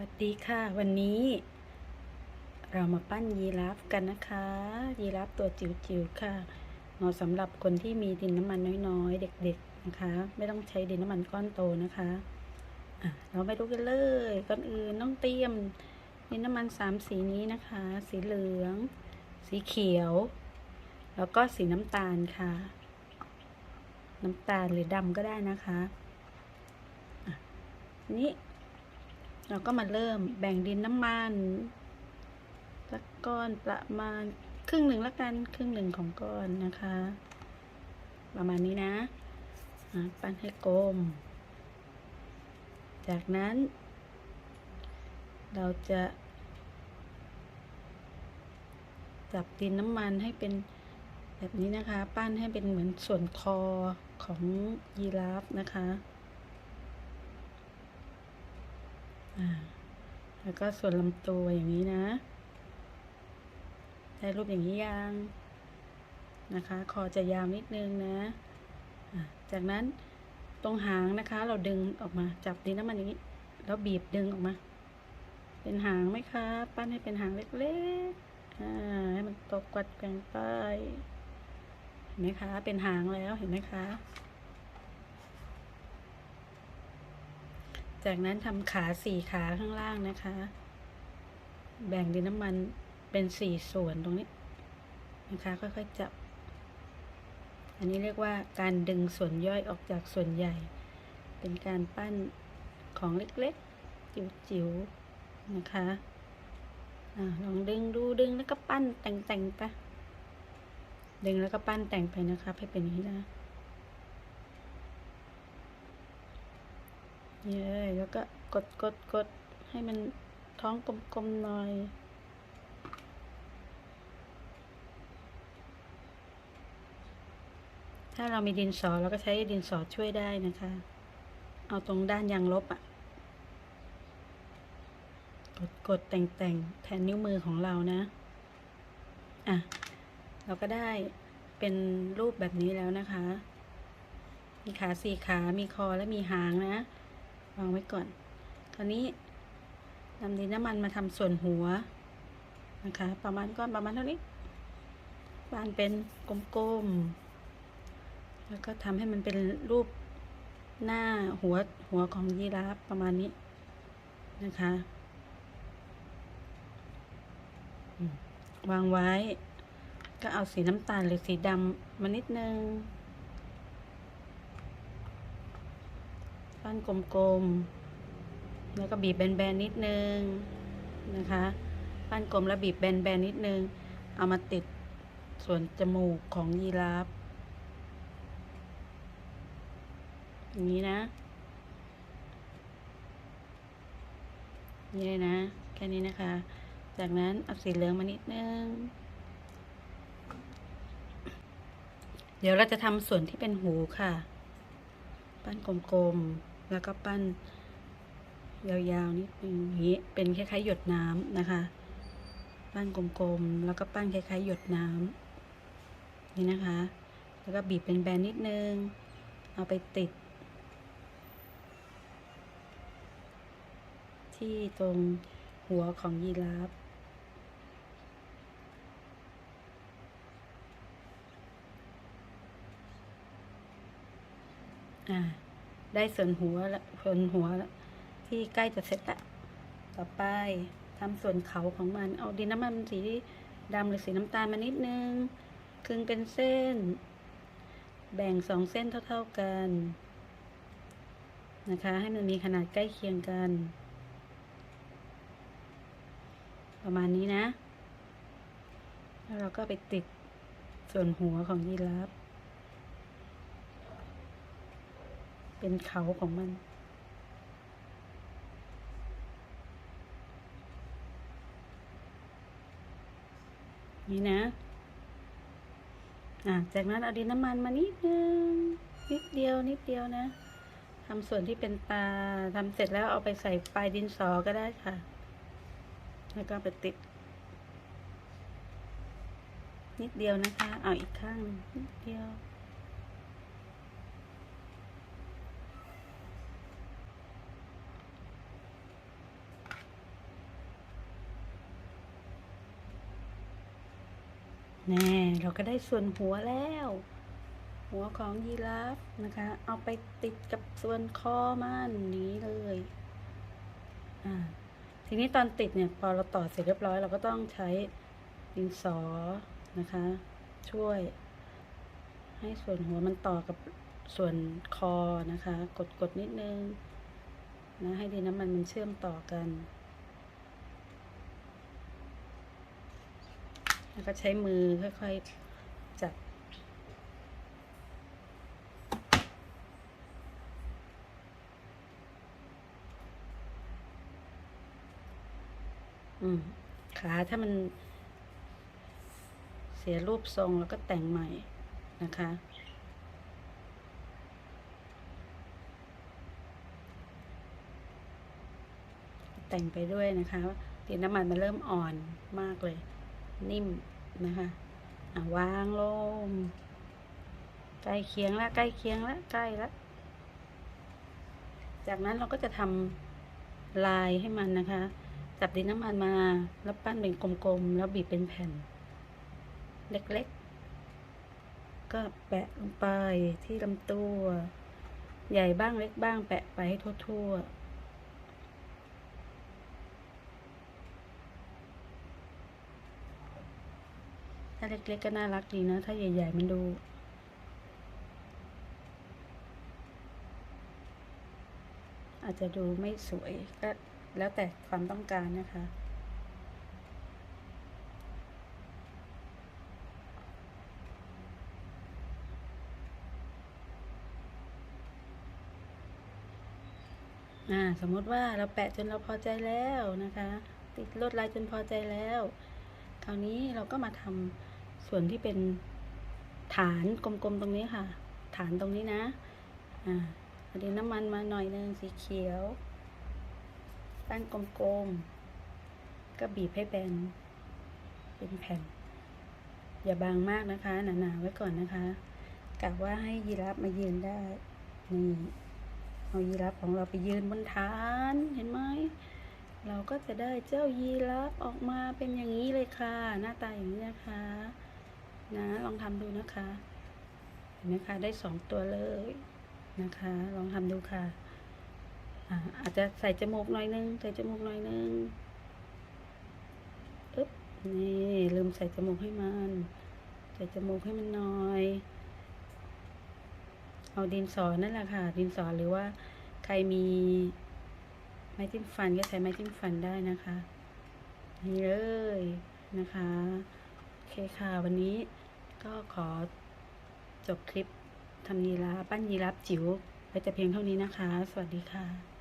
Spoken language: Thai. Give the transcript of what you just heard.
วัสดีค่ะ วันนี้ เรามาปั้นยีราฟกันนะคะ ยีราฟตัวจิ๋วๆค่ะเหมาะสำหรับคนที่มีดินน้ำมันน้อยๆ เด็กๆนะคะ ไม่ต้องใช้ดินน้ำมันก้อนโตนะคะะเราไปดูกันเลยก่อนอื่นต้องเตรียมดินน้ำมันสามสีนี้นะคะ สีเหลือง สีเขียว แล้วก็สีน้ำตาลค่ะ น้ำตาลหรือดำก็ได้นะคะะนี้ เราก็มาเริ่มแบ่งดินน้ำมันสักก้อนประมาณครึ่งหนึ่งละกันครึ่งหนึ่งของก้อนนะคะ ประมาณนี้นะอะปั้นให้กลม จากนั้น เราจะจับดินน้ำมันให้เป็นแบบนี้นะคะ ปั้นให้เป็นเหมือนส่วนคอของยีราฟนะคะ อ่า แล้วก็ส่วนลำตัวอย่างนี้นะ ได้รูปอย่างนี้ยังนะคะ คอจะยาวนิดนึงนะะจากนั้นตรงหางนะคะ เราดึงออกมาจับดินน้ำมันอย่างนี้ แล้วบีบดึงออกมา เป็นหางไหมคะปั้นให้เป็นหางเล็กๆให้มันตกกัดแกงไปเห็นไหมคะ เป็นหางแล้วเห็นไหมคะ จากนั้นทำขาสี่ขาข้างล่างนะคะ แบ่งดินน้ำมันเป็นสี่ส่วนตรงนี้นะคะ ค่อยๆจับ อันนี้เรียกว่าการดึงส่วนย่อยออกจากส่วนใหญ่ เป็นการปั้นของเล็กๆ จิ๋วๆ นะคะอะลองดึงดูดึงแล้วก็ปั้นแต่งๆไปดึงแล้วก็ปั้นแต่งไปนะคะให้เป็นอย่างนี้นะ นี่เลยแล้วก็กดกดกดให้มันท้องกลมๆหน่อยถ้าเรามีดินสอเราก็ใช้ดินสอช่วยได้นะคะ เอาตรงด้านยางลบอะกดกดแต่งแต่งแทนนิ้วมือของเรานะ อะ เราก็ได้เป็นรูปแบบนี้แล้วนะคะ มีขาสี่ขา มีคอและมีหางนะ วางไว้ก่อนคราวนี้นำดินน้ำมันมาทำส่วนหัวนะคะ ประมาณก้อนประมาณเท่านี้บานเป็นกลมๆ แล้วก็ทำให้มันเป็นรูปหน้าหัวหัวของยีราฟประมาณนี้นะคะวางไว้ ก็เอาสีน้ำตาลหรือสีดำมานิดนึง ปั้นกลมๆ แล้วก็บีบแบนๆนิดนึงนะคะ ปั้นกลมแล้วบีบแบนๆนิดนึง เอามาติดส่วนจมูกของยีราฟอย่างนี้นะนี่เลยนะ แค่นี้นะคะ จากนั้นเอาสีเหลืองมานิดนึง เดี๋ยวเราจะทำส่วนที่เป็นหูค่ะ ปั้นกลมๆ แล้วก็ปั้นยาวๆนิดนึงอย่างนี้เป็นคล้ายๆหยดน้ำนะคะ ปั้นกลมๆแล้วก็ปั้นคล้ายๆหยดน้ำนี่นะคะ แล้วก็บีบเป็นแบนนิดนึง เอาไปติด ที่ตรงหัวของยีราฟอ่า ได้ส่วนหัวละส่วนหัวละที่ใกล้จะเสร็จละต่อไปทำส่วนเขาของมัน เอาดินน้ำมันสีดำหรือสีน้ำตาลมานิดนึงคึงเป็นเส้น แบ่งสองเส้นเท่า ๆกัน นะคะ ให้มันมีขนาดใกล้เคียงกัน ประมาณนี้นะ แล้วเราก็ไปติดส่วนหัวของยีราฟ เป็นเขาของมัน นี่นะ อะ จากนั้นเอาดินน้ำมันมานิดนึง นิดเดียว นิดเดียวนะทำส่วนที่เป็นตาทำเสร็จแล้วเอาไปใส่ปลายดินสอก็ได้ค่ะ แล้วก็ไปติด นิดเดียวนะคะ เอาอีกข้างหนึ่งนิดเดียว แน่เราก็ได้ส่วนหัวแล้ว หัวของยีราฟนะคะ เอาไปติดกับส่วนคอมันนี้เลยอ่าทีนี้ตอนติดเนี่ยพอเราต่อเสร็จเรียบร้อย เราก็ต้องใช้ดินสอนะคะ ช่วย ให้ส่วนหัวมันต่อกับส่วนคอนะคะ กดกดนิดนึงนะให้ดินน้ำมันมันเชื่อมต่อกัน แล้วก็ใช้มือค่อยๆจับ อืม ขาถ้ามัน เสียรูปทรงแล้วก็แต่งใหม่นะคะแต่งไปด้วยนะคะดินน้ำมันมันเริ่มอ่อนมากเลย นิ่มนะคะอะวางลงใกล้เคียงแล้วใกล้เคียงแล้วใกล้แล้วจากนั้นเราก็จะทำลายให้มันนะคะ จับดินน้ำมันมา แล้วปั้นเป็นกลมๆ แล้วบีบเป็นแผ่น เล็กๆ ก็แปะลงไปที่ลำตัว ใหญ่บ้างเล็กบ้างแปะไปให้ทั่วๆาเล็กๆก็น่ารักดีนะถ้าใหญ่ ๆ มันดู อาจจะดูไม่สวยก็แล้วแต่ความต้องการนะคะอ่าสมมติว่าเราแปะจนเราพอใจแล้วนะคะ ติดลวดลายจนพอใจแล้ว คราวนี้เราก็มาทำ ส่วนที่เป็นฐานกลมๆตรงนี้ค่ะ ฐานตรงนี้นะ อ่าเอาดินน้ำมันมาหน่อยนึงสีเขียว ตั้งกลมๆ ก็บีบให้แบนเป็นแผ่น อย่าบางมากนะคะ หนาๆไว้ก่อนนะคะกะว่าให้ยีราฟมายืนได้ นี่เอายีราฟของเราไปยืนบนฐาน เห็นไหม เราก็จะได้เจ้ายีราฟออกมาเป็นอย่างนี้เลยค่ะ หน้าตาอย่างนี้นะคะ นะ ลองทำดูนะคะ เห็นไหมคะ ได้สองตัวเลยนะคะ ลองทำดูค่ะอ่าอาจจะใส่จมูกหน่อยนึง ใส่จมูกหน่อยนึงอึ๊บ นี่ลืมใส่จมูกให้มัน ใส่จมูกให้มันหน่อย เอาดินสอนั่นแหละค่ะ ดินสอหรือว่าใครมีไม้จิ้มฟันก็ใช้ไม้จิ้มฟันได้นะคะ นี่เลยนะคะ โอเคค่ะ วันนี้ ก็ขอจบคลิปทำยีราฟปั้นยีราฟจิ๋วไปแต่เพียงเท่านี้นะคะ สวัสดีค่ะ